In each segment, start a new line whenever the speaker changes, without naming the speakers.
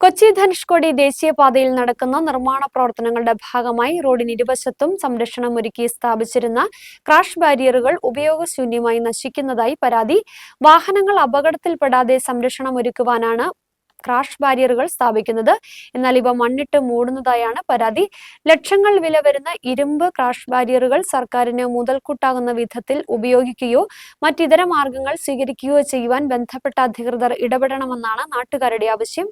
കൊച്ചി ധനുഷ്കോടി ദേശീയപാതയിൽ നടക്കുന്ന നിർമ്മാണ പ്രവർത്തനങ്ങളുടെ ഭാഗമായി റോഡിന് ഇരുവശത്തും സംരക്ഷണം ഒരുക്കി സ്ഥാപിച്ചിരുന്ന ക്രാഷ് ബാരിയറുകൾ ഉപയോഗശൂന്യമായി നശിക്കുന്നതായി പരാതി. വാഹനങ്ങൾ അപകടത്തിൽപ്പെടാതെ സംരക്ഷണം ഒരുക്കുവാനാണ് ക്രാഷ് ബാരിയറുകൾ സ്ഥാപിക്കുന്നത്. എന്നാൽ ഇവ മണ്ണിട്ട് മൂടുന്നതായാണ് പരാതി. ലക്ഷങ്ങൾ വില വരുന്ന ഇരുമ്പ് ക്രാഷ് ബാരിയറുകൾ സർക്കാരിന് മുതൽക്കൂട്ടാകുന്ന വിധത്തിൽ ഉപയോഗിക്കുകയോ മറ്റിതര മാർഗങ്ങൾ സ്വീകരിക്കുകയോ ചെയ്യുവാൻ ബന്ധപ്പെട്ട അധികൃതർ ഇടപെടണമെന്നാണ് നാട്ടുകാരുടെ ആവശ്യം.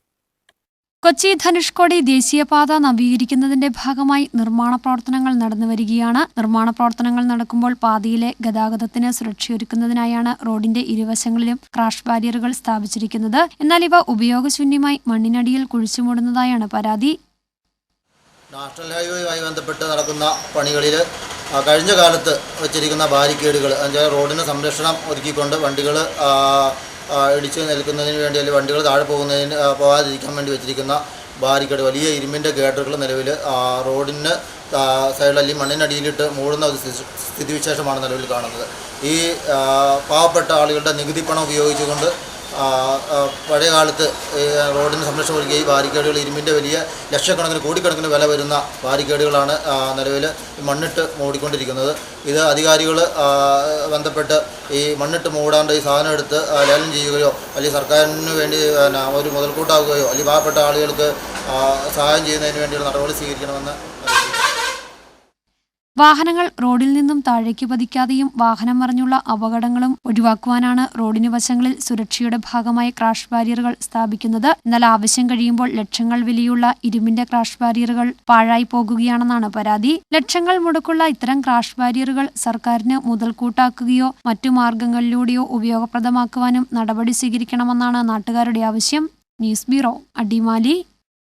കൊച്ചി ധനുഷ്കോടി ദേശീയപാത നവീകരിക്കുന്നതിന്റെ ഭാഗമായി നിർമ്മാണ പ്രവർത്തനങ്ങൾ നടന്നുവരികയാണ് നിർമ്മാണ പ്രവർത്തനങ്ങൾ നടക്കുമ്പോൾ പാതയിലെ ഗതാഗതത്തിന് സുരക്ഷയൊരുക്കുന്നതിനായാണ് റോഡിന്റെ ഇരുവശങ്ങളിലും ക്രാഷ് ബാരിയറുകൾ സ്ഥാപിച്ചിരിക്കുന്നത്. എന്നാൽ ഇവ ഉപയോഗശൂന്യമായി മണ്ണിനടിയിൽ കുഴിച്ചുമൂടുന്നതായാണ് പരാതി.
നാഷണൽ ഹൈവേയുമായി ബന്ധപ്പെട്ട് നടക്കുന്ന പണികളിൽ കഴിഞ്ഞ കാലത്ത് വെച്ചിരിക്കുന്ന ബാരിക്കേഡുകൾ റോഡിന് സംരക്ഷണം ഒരുക്കിക്കൊണ്ട് വണ്ടികൾ ഇടിച്ച് നിൽക്കുന്നതിന് വേണ്ടി അല്ലെങ്കിൽ വണ്ടികൾ താഴെ പോകുന്നതിന് പോകാതിരിക്കാൻ വേണ്ടി വെച്ചിരിക്കുന്ന ബാരിക്കേഡ് വലിയ ഇരുമ്പിന്റെ ഗേഡറുകൾ നിലവിൽ റോഡിന് സൈഡിൽ അല്ലെങ്കിൽ മണ്ണിനടിയിലിട്ട് മൂടുന്ന ഒരു സ്ഥിതിവിശേഷമാണ് നിലവിൽ കാണുന്നത്. ഈ പാവപ്പെട്ട ആളുകളുടെ നികുതി പണം ഉപയോഗിച്ചുകൊണ്ട് പഴയ കാലത്ത് റോഡിന് സംരക്ഷണം ഒരുക്കിയ ഈ ബാരിക്കേഡുകൾ ഇരുമ്പിന്റെ വലിയ ലക്ഷക്കണക്കിന് കോടിക്കണക്കിന് വില വരുന്ന ബാരിക്കേഡുകളാണ് നിലവിൽ മണ്ണിട്ട് മൂടിക്കൊണ്ടിരിക്കുന്നത്. ഇത് അധികാരികൾ ബന്ധപ്പെട്ട് ഈ മണ്ണിട്ട് മൂടാണ്ട് ഈ സാധനം എടുത്ത് ലേലം ചെയ്യുകയോ അല്ലെങ്കിൽ സർക്കാരിന് വേണ്ടി പിന്നെ ഒരു മുതൽക്കൂട്ടാവുകയോ അല്ലെങ്കിൽ പാവപ്പെട്ട ആളുകൾക്ക് സഹായം ചെയ്യുന്നതിന് വേണ്ടിയുള്ള നടപടി സ്വീകരിക്കണമെന്ന്.
വാഹനങ്ങൾ റോഡിൽ നിന്നും താഴേക്ക് പതിക്കാതെയും വാഹനം മറിഞ്ഞുള്ള അപകടങ്ങളും ഒഴിവാക്കുവാനാണ് റോഡിന് വശങ്ങളിൽ സുരക്ഷയുടെ ഭാഗമായി ക്രാഷ് ബാരിയറുകൾ സ്ഥാപിക്കുന്നത്. എന്നാൽ ആവശ്യം കഴിയുമ്പോൾ ലക്ഷങ്ങൾ വിലയുള്ള ഇരുമ്പിന്റെ ക്രാഷ് ബാരിയറുകൾ പാഴായി പോകുകയാണെന്നാണ് പരാതി. ലക്ഷങ്ങൾ മുടക്കുള്ള ഇത്തരം ക്രാഷ് ബാരിയറുകൾ സർക്കാരിന് മുതൽക്കൂട്ടാക്കുകയോ മറ്റു മാർഗങ്ങളിലൂടെയോ ഉപയോഗപ്രദമാക്കുവാനും നടപടി സ്വീകരിക്കണമെന്നാണ് നാട്ടുകാരുടെ ആവശ്യം. News bureau Adimali.